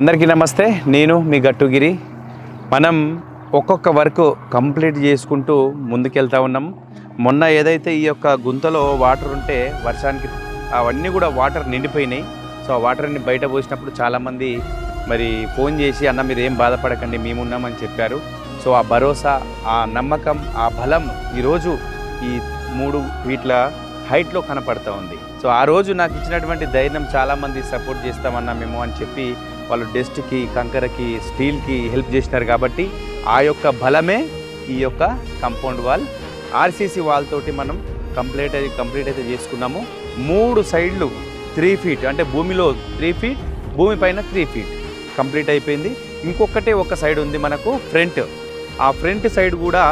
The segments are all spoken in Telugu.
అందరికీ నమస్తే. నేను మీ గట్టుగిరి. మనం ఒక్కొక్క వర్క్ కంప్లీట్ చేసుకుంటూ ముందుకెళ్తా ఉన్నాం. మొన్న ఏదైతే ఈ యొక్క గుంతలో వాటర్ ఉంటే వర్షానికి అవన్నీ కూడా వాటర్ నిండిపోయినాయి. సో ఆ వాటర్ని బయట పోసినప్పుడు చాలామంది మరి ఫోన్ చేసి అన్న మీరు ఏం బాధపడకండి మేమున్నామని చెప్పారు. సో ఆ భరోసా ఆ నమ్మకం ఆ బలం ఈరోజు ఈ మూడు వీట్ల హైట్లో కనపడతా ఉంది. సో ఆ రోజు నాకు ఇచ్చినటువంటి ధైర్యం చాలామంది సపోర్ట్ చేస్తామన్నా మేము అని చెప్పి వాళ్ళు డెస్ట్కి కంకరకి స్టీల్కి హెల్ప్ చేసినారు కాబట్టి ఆ యొక్క బలమే ఈ యొక్క కంపౌండ్ వాల్. ఆర్సీసీ వాల్ తోటి మనం కంప్లీట్ అయితే కంప్లీట్ అయితే చేసుకున్నాము. మూడు సైడ్లు త్రీ ఫీట్ అంటే భూమిలో త్రీ ఫీట్ భూమి పైన త్రీ ఫీట్ కంప్లీట్ అయిపోయింది. ఇంకొకటే ఒక సైడ్ ఉంది మనకు ఫ్రంట్. ఆ ఫ్రంట్ సైడ్ కూడా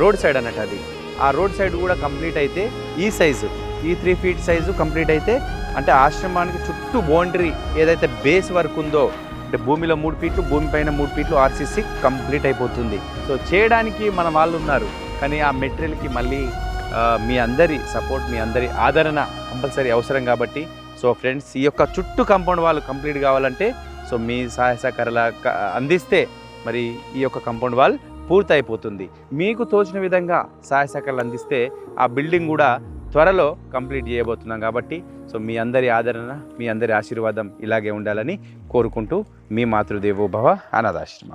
రోడ్ సైడ్ అన్నట్టు అది. ఆ రోడ్ సైడ్ కూడా కంప్లీట్ అయితే ఈ సైజు ఈ త్రీ ఫీట్ సైజు కంప్లీట్ అయితే అంటే ఆశ్రమానికి చుట్టూ బౌండరీ ఏదైతే బేస్ వర్క్ ఉందో అంటే భూమిలో మూడు ఫీట్లు భూమి పైన మూడు ఫీట్లు ఆర్సీసీ కంప్లీట్ అయిపోతుంది. సో చేయడానికి మన వాళ్ళు ఉన్నారు. కానీ ఆ మెటీరియల్కి మళ్ళీ మీ అందరి సపోర్ట్ మీ అందరి ఆదరణ కంపల్సరీ అవసరం కాబట్టి సో ఫ్రెండ్స్ ఈ యొక్క చుట్టూ కాంపౌండ్ వాళ్ళు కంప్లీట్ కావాలంటే సో మీ సహాయ సహకారాల అందిస్తే మరి ఈ యొక్క కంపౌండ్ వాల్ పూర్తయిపోతుంది. మీకు తోచిన విధంగా సహాయ సహకారాలు అందిస్తే ఆ బిల్డింగ్ కూడా త్వరలో కంప్లీట్ చేయబోతున్నాం కాబట్టి సో మీ అందరి ఆదరణ మీ అందరి ఆశీర్వాదం ఇలాగే ఉండాలని కోరుకుంటూ మీ మాతృదేవోభవ అనాథాశ్రమం.